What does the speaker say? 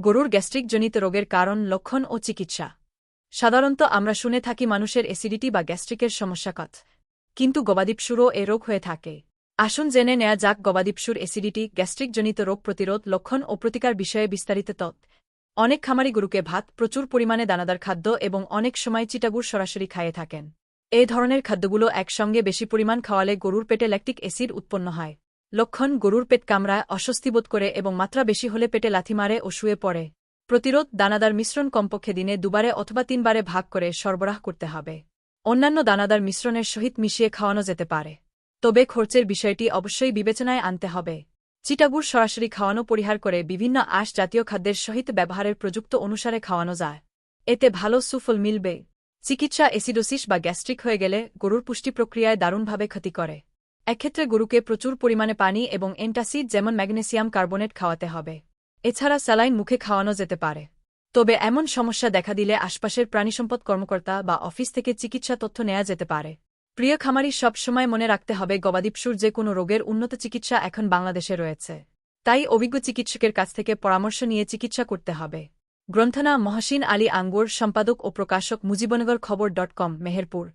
গরুর গ্যাস্ট্রিকজনিত রোগের কারণ, লক্ষণ ও চিকিৎসা। সাধারণত আমরা শুনে থাকি মানুষের অ্যাসিডিটি বা গ্যাস্ট্রিকের সমস্যা কত কিন্তু গবাদিপশুরও এ রোগ হয়ে থাকে। আসুন জেনে নেয়া যাক গবাদিপশুর অ্যাসিডিটি, গ্যাস্ট্রিকজনিত রোগ প্রতিরোধ, লক্ষণ ও প্রতিকার বিষয়ে বিস্তারিত তথ্য। অনেক খামারি গরুকে ভাত, প্রচুর পরিমাণে দানাদার খাদ্য এবং অনেক সময় চিটাগুড় সরাসরি খাইয়ে থাকেন। এই ধরনের খাদ্যগুলো একসঙ্গে বেশি পরিমাণ খাওয়ালে গরুর পেটে ল্যাকটিক অ্যাসিড উৎপন্ন হয়। লক্ষণ গরুর পেট কামড়ায় অস্বস্তি বোধ করে এবং মাত্রা বেশি হলে পেটে লাথি মারে ও শুয়ে পড়ে। প্রতিরোধ দানাদার মিশ্রণ কমপক্ষে দিনে দুবারে অথবা তিনবারে ভাগ করে সরবরাহ করতে হবে। অন্যান্য দানাদার মিশ্রণের সহিত মিশিয়ে খাওয়ানো যেতে পারে। তবে খরচের বিষয়টি অবশ্যই বিবেচনায় আনতে হবে। চিটাগুড় সরাসরি খাওয়ানো পরিহার করে বিভিন্ন আঁশ জাতীয় খাদ্যের সহিত ব্যবহারের প্রযুক্ত অনুসারে খাওয়ানো যায়। এতে ভালো সুফল মিলবে। চিকিৎসা এসিডোসিস বা গ্যাস্ট্রিক হয়ে গেলে গরুর পুষ্টি প্রক্রিয়ায় দারুণভাবে ক্ষতি করে। এক্ষেত্রে গরুকে প্রচুর পরিমাণে পানি এবং এন্টাসিড, যেমন ম্যাগনেসিয়াম কার্বনেট খাওয়াতে হবে। এছাড়া স্যালাইন মুখে খাওয়ানো যেতে পারে। তবে এমন সমস্যা দেখা দিলে আশপাশের প্রাণিসম্পদ কর্মকর্তা বা অফিস থেকে চিকিৎসা তথ্য নেওয়া যেতে পারে। প্রিয় খামারি, সব সময় মনে রাখতে হবে, গবাদিপশুর যে কোনো রোগের উন্নত চিকিৎসা এখন বাংলাদেশে রয়েছে। তাই অভিজ্ঞ চিকিৎসকের কাছ থেকে পরামর্শ নিয়ে চিকিৎসা করতে হবে। গ্রন্থনা মহসিন আলী আঙ্গুর, সম্পাদক ও প্রকাশক মুজিবনগর খবর ডট কম, মেহেরপুর।